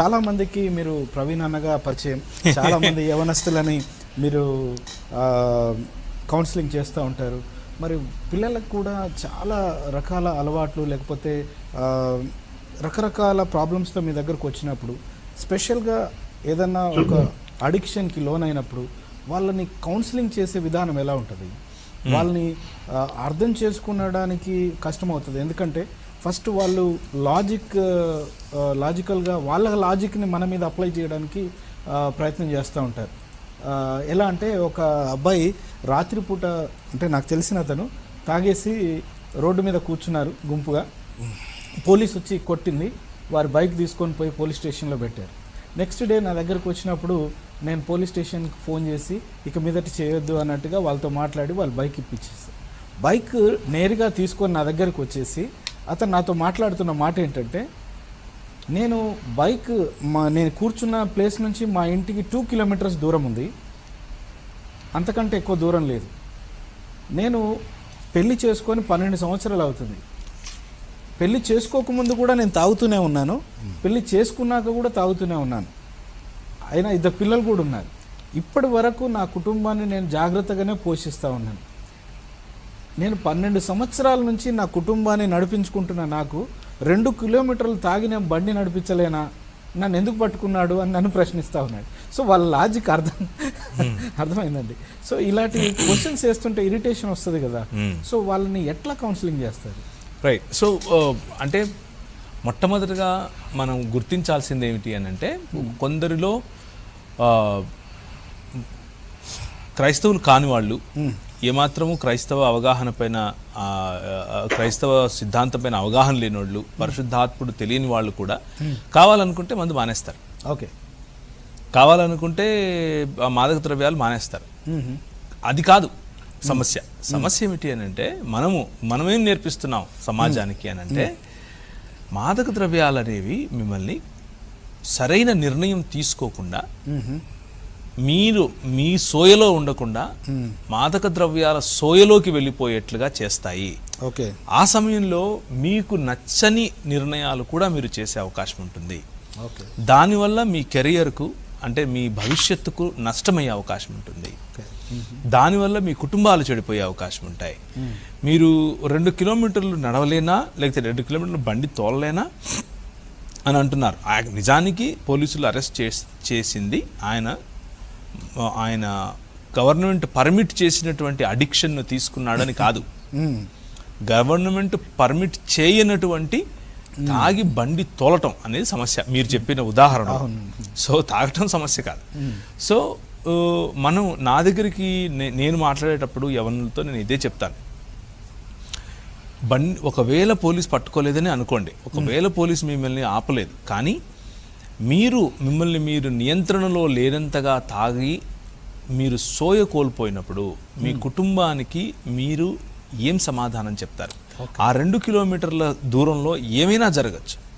చాలా మందికి మీరు ప్రవీణ్ అన్నగా పరిచయం. చాలా మంది యవనస్తులని మీరు కౌన్సిలింగ్ చేస్తూ ఉంటారు. మరి పిల్లలకు కూడా చాలా రకాల అలవాట్లు లేకపోతే రకరకాల ప్రాబ్లమ్స్తో మీ దగ్గరకు వచ్చినప్పుడు స్పెషల్గా ఏదన్నా ఒక అడిక్షన్కి లోన్ అయినప్పుడు వాళ్ళని కౌన్సిలింగ్ చేసే విధానం ఎలా ఉంటుంది? వాళ్ళని అర్థం చేసుకునడానికి కష్టమవుతుంది. ఎందుకంటే ఫస్ట్ వాళ్ళు లాజిక్ లాజికల్గా వాళ్ళ లాజిక్ని మన మీద అప్లై చేయడానికి ప్రయత్నం చేస్తూ ఉంటారు. ఎలా అంటే ఒక అబ్బాయి రాత్రిపూట అంటే నాకు తెలిసిన అతను తాగేసి రోడ్డు మీద కూర్చున్నారు గుంపుగా. పోలీస్ వచ్చి కొట్టింది. వారి బైక్ తీసుకొని పోయి పోలీస్ స్టేషన్లో పెట్టారు. నెక్స్ట్ డే నా దగ్గరకు వచ్చినప్పుడు నేను పోలీస్ స్టేషన్కి ఫోన్ చేసి ఇక మీదట చేయొద్దు అన్నట్టుగా వాళ్ళతో మాట్లాడి వాళ్ళు బైక్ ఇప్పించేసి బైక్ నేరుగా తీసుకొని నా దగ్గరకు వచ్చేసి అతను నాతో మాట్లాడుతున్న మాట ఏంటంటే నేను బైక్ మా నేను కూర్చున్న ప్లేస్ నుంచి మా ఇంటికి టూ కిలోమీటర్స్ దూరం ఉంది. అంతకంటే ఎక్కువ దూరం లేదు. నేను పెళ్ళి చేసుకొని పన్నెండు సంవత్సరాలు అవుతుంది. పెళ్ళి చేసుకోకముందు కూడా నేను తాగుతూనే ఉన్నాను. పెళ్ళి చేసుకున్నాక కూడా తాగుతూనే ఉన్నాను. అయినా ఇద్దరు పిల్లలు కూడా ఉన్నారు. ఇప్పటి వరకు నా కుటుంబాన్ని నేను జాగ్రత్తగానే పోషిస్తూ ఉన్నాను. నేను పన్నెండు సంవత్సరాల నుంచి నా కుటుంబాన్ని నడిపించుకుంటున్న. నాకు రెండు కిలోమీటర్లు తాగిన బండి నడిపించలేనా? నన్ను ఎందుకు పట్టుకున్నాడు అని నన్ను ప్రశ్నిస్తూ ఉన్నాడు. సో వాళ్ళ లాజిక్ అర్థం అర్థమైందండి. సో ఇలాంటి క్వశ్చన్స్ వేస్తుంటే ఇరిటేషన్ వస్తుంది కదా. Hmm. సో వాళ్ళని ఎట్లా కౌన్సిలింగ్ చేస్తారు? రైట్ సో అంటే మొట్టమొదటిగా మనం గుర్తించాల్సింది ఏమిటి అని అంటే కొందరిలో ఆ, క్రైస్తవులు కాని వాళ్ళు ఏమాత్రము క్రైస్తవ అవగాహన పైన క్రైస్తవ సిద్ధాంతం పైన అవగాహన లేని వాళ్ళు పరిశుద్ధాత్ముడు తెలియని వాళ్ళు కూడా కావాలనుకుంటే మందు మానేస్తారు. ఓకే. కావాలనుకుంటే ఆ మాదక ద్రవ్యాలు మానేస్తారు. అది కాదు సమస్య. సమస్య ఏమిటి అని అంటే మనము మనమేం నేర్పిస్తున్నాం సమాజానికి అని అంటే మాదక ద్రవ్యాలు అనేవి మిమ్మల్ని సరైన నిర్ణయం తీసుకోకుండా మీరు మీ సోయలో ఉండకుండా మాదక ద్రవ్యాల సోయలోకి వెళ్ళిపోయేట్లుగా చేస్తాయి. ఓకే. ఆ సమయంలో మీకు నచ్చని నిర్ణయాలు కూడా మీరు చేసే అవకాశం ఉంటుంది. ఓకే. దానివల్ల మీ కెరియర్కు అంటే మీ భవిష్యత్తుకు నష్టమయ్యే అవకాశం ఉంటుంది. దానివల్ల మీ కుటుంబాలు చెడిపోయే అవకాశం ఉంటాయి. మీరు రెండు కిలోమీటర్లు నడవలేనా లేకపోతే రెండు కిలోమీటర్లు బండి తోలలేనా అని అంటున్నారు. నిజానికి పోలీసులు అరెస్ట్ చేస్- చేసింది ఆయన ఆయన గవర్నమెంట్ పర్మిట్ చేసినటువంటి అడిక్షన్ను తీసుకున్నాడని కాదు. గవర్నమెంట్ పర్మిట్ చేయనటువంటి తాగి బండి తోలటం అనేది సమస్య. మీరు చెప్పిన ఉదాహరణ. సో తాగటం సమస్య కాదు. సో మనం నా దగ్గరికి నేను మాట్లాడేటప్పుడు ఎవరితో నేను ఇదే చెప్తాను. బండి ఒకవేళ పోలీస్ పట్టుకోలేదని అనుకోండి. ఒకవేళ పోలీస్ మిమ్మల్ని ఆపలేదు. కానీ మీరు మిమ్మల్ని మీరు నియంత్రణలో లేనంతగా తాగి మీరు సోయ కోల్పోయినప్పుడు మీ కుటుంబానికి మీరు ఏం సమాధానం చెప్తారు? ఆ రెండు కిలోమీటర్ల దూరంలో ఏమైనా జరగచ్చు.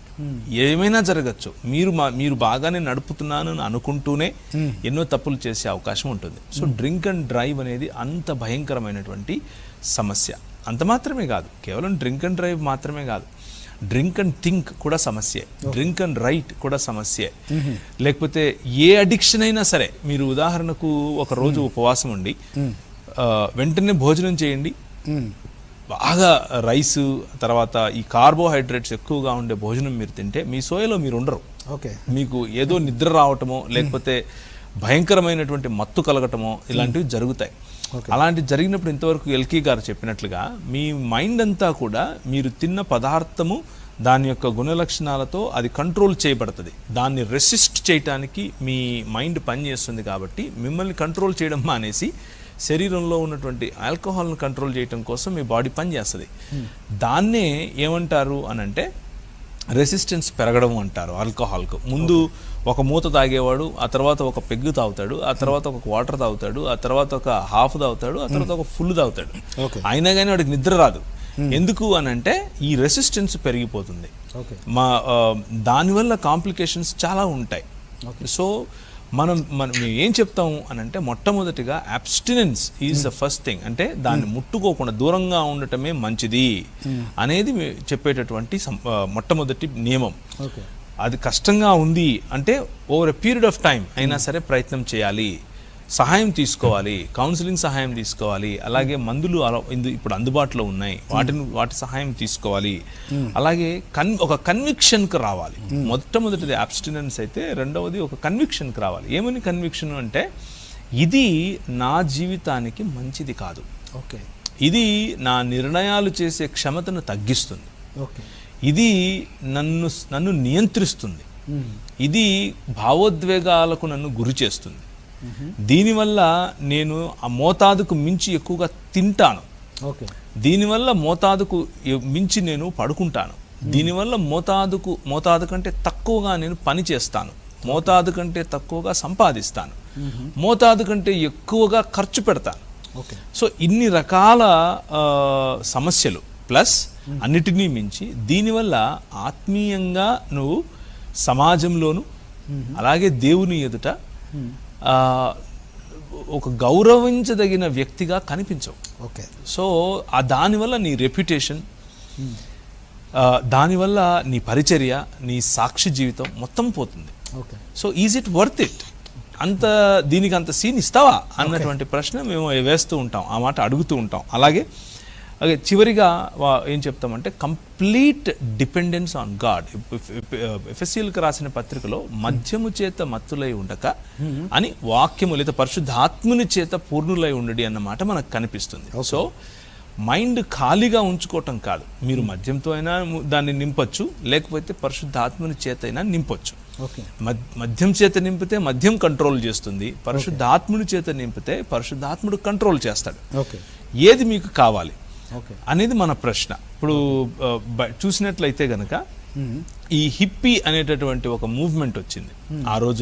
ఏమైనా జరగచ్చు. మీరు మా మీరు బాగానే నడుపుతున్నాను అని అనుకుంటూనే ఎన్నో తప్పులు చేసే అవకాశం ఉంటుంది. సో డ్రింక్ అండ్ డ్రైవ్ అనేది అంత భయంకరమైనటువంటి సమస్య. అంత మాత్రమే కాదు. కేవలం డ్రింక్ అండ్ డ్రైవ్ మాత్రమే కాదు. డ్రింక్ అండ్ థింక్ కూడా సమస్యే. డ్రింక్ అండ్ రైట్ కూడా సమస్యే. లేకపోతే ఏ అడిక్షన్ అయినా సరే మీరు ఉదాహరణకు ఒక రోజు ఉపవాసం ఉండి వెంటనే భోజనం చేయండి. బాగా రైస్ తర్వాత ఈ కార్బోహైడ్రేట్స్ ఎక్కువగా ఉండే భోజనం మీరు తింటే మీ సోయలో మీరు ఉండరు. ఓకే. మీకు ఏదో నిద్ర రావటమో లేకపోతే భయంకరమైనటువంటి మత్తు కలగటమో ఇలాంటివి జరుగుతాయి. అలాంటి జరిగినప్పుడు ఇంతవరకు ఎల్కీ గారు చెప్పినట్లుగా మీ మైండ్ అంతా కూడా మీరు తిన్న పదార్థము దాని యొక్క గుణలక్షణాలతో అది కంట్రోల్ చేయబడుతుంది. దాన్ని రెసిస్ట్ చేయటానికి మీ మైండ్ పనిచేస్తుంది కాబట్టి మిమ్మల్ని కంట్రోల్ చేయడం మానేసి శరీరంలో ఉన్నటువంటి ఆల్కహాల్ను కంట్రోల్ చేయడం కోసం మీ బాడీ పనిచేస్తుంది. దాన్నే ఏమంటారు అని అంటే రెసిస్టెన్స్ పెరగడం అంటారు ఆల్కహాల్కు. ముందు ఒక మూత తాగేవాడు ఆ తర్వాత ఒక పెగ్గు తాగుతాడు ఆ తర్వాత ఒక వాటర్ తాగుతాడు ఆ తర్వాత ఒక హాఫ్ తాగుతాడు ఆ తర్వాత ఒక ఫుల్ తాగుతాడు. ఓకే. అయినా కానీ వాడికి నిద్ర రాదు. ఎందుకు అని అంటే ఈ రెసిస్టెన్స్ పెరిగిపోతుంది. మా దానివల్ల కాంప్లికేషన్స్ చాలా ఉంటాయి. సో మనం మనం మేము ఏం చెప్తాము అని అంటే మొట్టమొదటిగా abstinence is the first thing అంటే దాన్ని ముట్టుకోకుండా దూరంగా ఉండటమే మంచిది అనేది చెప్పేటటువంటి మొట్టమొదటి నియమం. ఓకే. అది కష్టంగా ఉంది అంటే over a period of time అయినా సరే ప్రయత్నం చేయాలి. సహాయం తీసుకోవాలి కౌన్సిలింగ్ సహాయం తీసుకోవాలి అలాగే మందులు ఇప్పుడు అందుబాటులో ఉన్నాయి. వాటిని వాటి సహాయం తీసుకోవాలి. అలాగే కన్ ఒక కన్విక్షన్కి రావాలి. మొట్టమొదటిది అబ్స్టినెన్స్ అయితే రెండవది ఒక కన్విక్షన్కి రావాలి. ఏమని కన్విక్షన్ అంటే ఇది నా జీవితానికి మంచిది కాదు. ఓకే. ఇది నా నిర్ణయాలు చేసే క్షమతను తగ్గిస్తుంది. ఓకే. ఇది నన్ను నన్ను నియంత్రిస్తుంది. ఇది భావోద్వేగాలకు నన్ను గురి చేస్తుంది. దీనివల్ల నేను ఆ మోతాదుకు మించి ఎక్కువగా తింటాను. ఓకే. దీనివల్ల మోతాదుకు మించి నేను పడుకుంటాను. దీనివల్ల మోతాదుకు మోతాదు కంటే తక్కువగా నేను పని చేస్తాను. మోతాదు కంటే తక్కువగా సంపాదిస్తాను. మోతాదు కంటే ఎక్కువగా ఖర్చు పెడతాను. ఓకే. సో ఇన్ని రకాల సమస్యలు ప్లస్ అన్నిటినీ మించి దీనివల్ల ఆత్మీయంగా నువ్వు సమాజంలోను అలాగే దేవుని ఎదుట ఒక గౌరవించదగిన వ్యక్తిగా కనిపించవు. ఓకే. సో ఆ దానివల్ల నీ రెప్యుటేషన్ దానివల్ల నీ పరిచర్య నీ సాక్షి జీవితం మొత్తం పోతుంది. Okay. So is it worth it అంత దీనికి అంత సీన్ ఇస్తావా? అన్నటువంటి ప్రశ్న మేము వేస్తూ ఉంటాం ఆ మాట అడుగుతూ ఉంటాం. అలాగే అలాగే చివరిగా ఏం చెప్తామంటే కంప్లీట్ డిపెండెన్స్ ఆన్ గాడ్. ఎఫ్ఎస్సీలకు రాసిన పత్రికలో మద్యము చేత మత్తులై ఉండక అని వాక్యము లేదా పరిశుద్ధాత్ముని చేత పూర్ణులై ఉండడి అన్న మాట మనకు కనిపిస్తుంది. సో మైండ్ ఖాళీగా ఉంచుకోవటం కాదు. మీరు మద్యంతో అయినా దాన్ని నింపొచ్చు లేకపోతే పరిశుద్ధాత్ముని చేత అయినా నింపొచ్చు మద్యం చేత నింపితే మద్యం కంట్రోల్ చేస్తుంది పరిశుద్ధాత్ముడి చేత నింపితే పరిశుద్ధాత్ముడు కంట్రోల్ చేస్తాడు. ఓకే. ఏది మీకు కావాలి? అనేది మన ప్రశ్న. ఇప్పుడు చూసినట్లయితే గనక ఈ హిప్పీ అనేటటువంటి ఒక మూవ్మెంట్ వచ్చింది. ఆ రోజు